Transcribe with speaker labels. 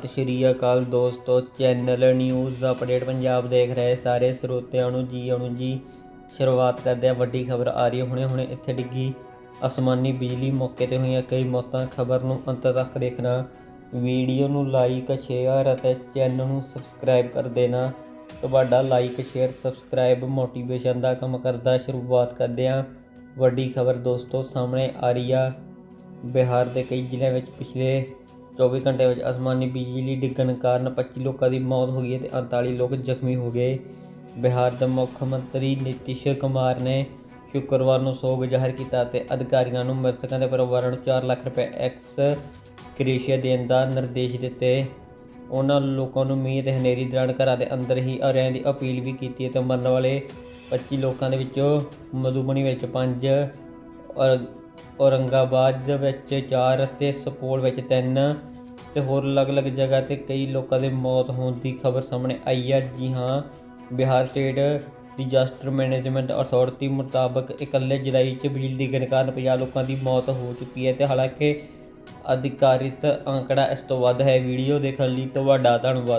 Speaker 1: ਸਤਿ ਸ਼੍ਰੀ ਅਕਾਲ ਦੋਸਤੋ, channel news update Punjab ਦੇਖ ਰਹੇ ਸਾਰੇ ਸਰੋਤਿਆਂ ਨੂੰ ਜੀ ਆਇਆਂ ਜੀ। ਸ਼ੁਰੂਆਤ ਕਰਦੇ ਆ ਵੱਡੀ ਖਬਰ ਆ ਰਹੀ ਹੈ। ਹੁਣੇ ਹੁਣੇ ਇੱਥੇ ਡਿੱਗੀ ਅਸਮਾਨੀ ਬਿਜਲੀ। ਮੌਕੇ ਤੇ ਹੋਈਆਂ ਕਈ ਮੌਤਾਂ। ਖਬਰ ਨੂੰ ਅੰਤ ਤੱਕ ਦੇਖਣਾ, ਵੀਡੀਓ ਨੂੰ ਲਾਈਕ, ਸ਼ੇਅਰ ਅਤੇ ਚੈਨਲ ਨੂੰ ਸਬਸਕ੍ਰਾਈਬ ਕਰ ਦੇਣਾ। ਤੁਹਾਡਾ ਲਾਈਕ, ਸ਼ੇਅਰ, ਸਬਸਕ੍ਰਾਈਬ ਮੋਟੀਵੇਸ਼ਨ ਦਾ ਕੰਮ ਕਰਦਾ। ਸ਼ੁਰੂਆਤ ਕਰਦੇ ਆ ਵੱਡੀ ਖਬਰ ਦੋਸਤੋ, ਸਾਹਮਣੇ ਆ ਰਹੀ ਆ। ਬਿਹਾਰ ਦੇ ਕਈ ਜ਼ਿਲ੍ਹਿਆਂ ਵਿੱਚ ਪਿਛਲੇ 24 ਘੰਟੇ ਵਿੱਚ ਅਸਮਾਨੀ ਬਿਜਲੀ ਡਿੱਗਣ ਕਾਰਨ 25 ਲੋਕਾਂ ਦੀ ਮੌਤ ਹੋ ਗਈ ਹੈ ਤੇ 39 ਲੋਕ ਜ਼ਖਮੀ ਹੋ ਗਏ। ਬਿਹਾਰ ਦੇ ਮੁੱਖ ਮੰਤਰੀ ਨਿਤਿਸ਼ ਕੁਮਾਰ ਨੇ ਸ਼ੁੱਕਰਵਾਰ ਨੂੰ ਸੋਗ ਜ਼ਾਹਰ ਕੀਤਾ ਤੇ ਅਧਿਕਾਰੀਆਂ ਨੂੰ ਮ੍ਰਿਤਕਾਂ ਦੇ ਪਰਿਵਾਰਾਂ ਨੂੰ 4 ਲੱਖ ਰੁਪਏ ਐਕਸ ਗ੍ਰੇਸ਼ੀਆ ਦੇਣ ਦਾ ਨਿਰਦੇਸ਼ ਦਿੱਤੇ। ਉਹਨਾਂ ਲੋਕਾਂ ਨੂੰ ਮੀਂਹ ਤੇ ਹਨੇਰੀ ਦੌਰਾਨ ਘਰਾਂ ਦੇ ਅੰਦਰ ਹੀ ਰਹਿਣ ਦੀ ਅਪੀਲ ਵੀ ਕੀਤੀ ਹੈ ਤੇ ਮਰਨ ਵਾਲੇ 25 ਲੋਕਾਂ ਦੇ ਵਿੱਚੋਂ ਮਧੂਬਨੀ ਵਿੱਚ 5 ਔਰ ਔਰੰਗਾਬਾਦ ਵਿੱਚ 4 ਅਤੇ ਸਪੋਲ ਵਿੱਚ 3 ਤੇ ਹੋਰ ਅਲੱਗ-ਅਲੱਗ ਜਗ੍ਹਾ ਤੇ ਕਈ ਲੋਕਾਂ ਦੇ ਮੌਤ ਹੋਣ ਦੀ ਖਬਰ ਸਾਹਮਣੇ ਆਈ ਹੈ। ਜੀ ਹਾਂ, Bihar state disaster management authority ਮੁਤਾਬਕ ਇਕੱਲੇ ਜੁਲਾਈ 'ਚ ਬਿਜਲੀ ਡਿੱਗਣ ਕਾਰਨ 50 ਲੋਕਾਂ ਦੀ ਮੌਤ ਹੋ ਚੁੱਕੀ ਹੈ ਤੇ ਹਾਲਾਂਕਿ ਅਧਿਕਾਰਿਤ ਅੰਕੜਾ ਇਸ ਤੋਂ ਵੱਧ ਹੈ। ਵੀਡੀਓ ਦੇਖਣ ਲਈ ਤੁਹਾਡਾ ਧੰਨਵਾਦ।